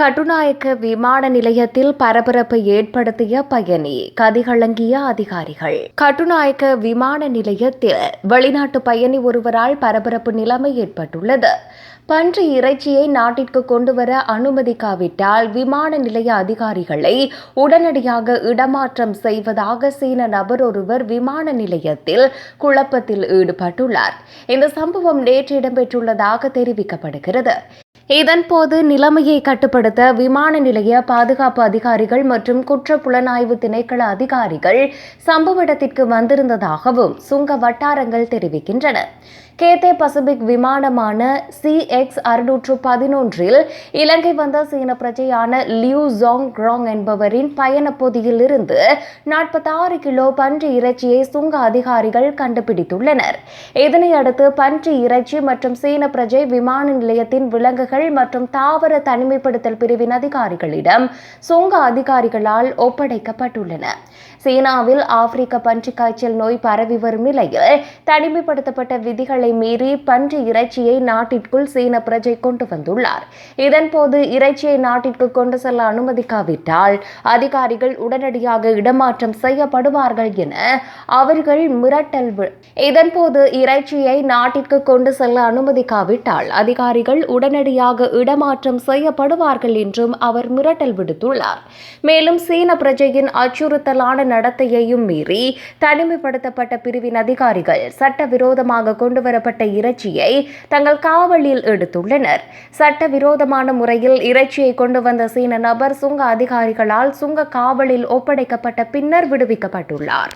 கட்டுநாயக்க விமான நிலையத்தில் பரபரப்பை ஏற்படுத்திய பயணி கதிகலங்கிய அதிகாரிகள். கட்டுநாயக்க விமான நிலையத்தில் வெளிநாட்டு பயணி ஒருவரால் பரபரப்பு நிலைமை ஏற்பட்டுள்ளது. பன்றி இறைச்சியை நாட்டிற்கு கொண்டுவர அனுமதிக்காவிட்டால் விமான நிலைய அதிகாரிகளை உடனடியாக இடமாற்றம் செய்வதாக சீன நபர் ஒருவர் விமான நிலையத்தில் குழப்பத்தில் ஈடுபட்டுள்ளார். இந்த சம்பவம் நேற்று இடம்பெற்றுள்ளதாக தெரிவிக்கப்படுகிறது. இதன்போது நிலைமையை கட்டுப்படுத்த விமான நிலைய பாதுகாப்பு அதிகாரிகள் மற்றும் குற்ற புலனாய்வு திணைக்கள அதிகாரிகள் சம்பவ இடத்திற்கு வந்திருந்ததாகவும் சுங்க வட்டாரங்கள் தெரிவிக்கின்றன. கேத்தே பசிபிக் விமானமான சி எக்ஸ் அறுநூற்று பதினொன்றில் இலங்கை வந்த சீன பிரஜையான லியூ ஜோங் க்ராங் என்பவரின் பயணப்பொதியில் இருந்து நாற்பத்தாறு கிலோ பன்றி இறைச்சியை சுங்க அதிகாரிகள் கண்டுபிடித்துள்ளனர். இதனையடுத்து பன்றி இறைச்சி மற்றும் சீன பிரஜை விமான நிலையத்தின் விலங்குகள் அதிகாரிகள் மற்றும் தாவர தனிமைப்படுத்தல் பிரிவின் அதிகாரிகளிடம் சுங்க அதிகாரிகளால் ஒப்படைக்கப்பட்டுள்ளன. சீனாவில் ஆப்பிரிக்க பன்றி காய்ச்சல் நோய் பரவி வரும் நிலையில் தனிமைப்படுத்தப்பட்ட விதிகளை மீறி பன்றி இறைச்சியை நாட்டிற்குள் சீன பிரஜை கொண்டு வந்துள்ளார். இதன்போது இறைச்சியை நாட்டிற்கு கொண்டு செல்ல அனுமதிக்காவிட்டால் அதிகாரிகள் உடனடியாக இடமாற்றம் செய்யப்படுவார்கள் என அவர்கள் மிரட்டல் இதன்போது இறைச்சியை நாட்டிற்கு கொண்டு செல்ல அனுமதிக்காவிட்டால் அதிகாரிகள் உடனடியாக இடமாற்றம் செய்யப்படுவார்கள் என்றும் அவர் மிரட்டல் விடுத்துள்ளார். மேலும் சீன பிரஜையின் அச்சுறுத்தலான நடத்தையையும் மீறி தனிமைப்படுத்தப்பட்ட பிரிவின் அதிகாரிகள் சட்டவிரோதமாக கொண்டுவரப்பட்ட இறைச்சியை தங்கள் காவலில் எடுத்துள்ளனர். சட்டவிரோதமான முறையில் இறைச்சியை கொண்டு வந்த சீன நபர் சுங்க அதிகாரிகளால் சுங்க காவலில் ஒப்படைக்கப்பட்ட பின்னர் விடுவிக்கப்பட்டுள்ளார்.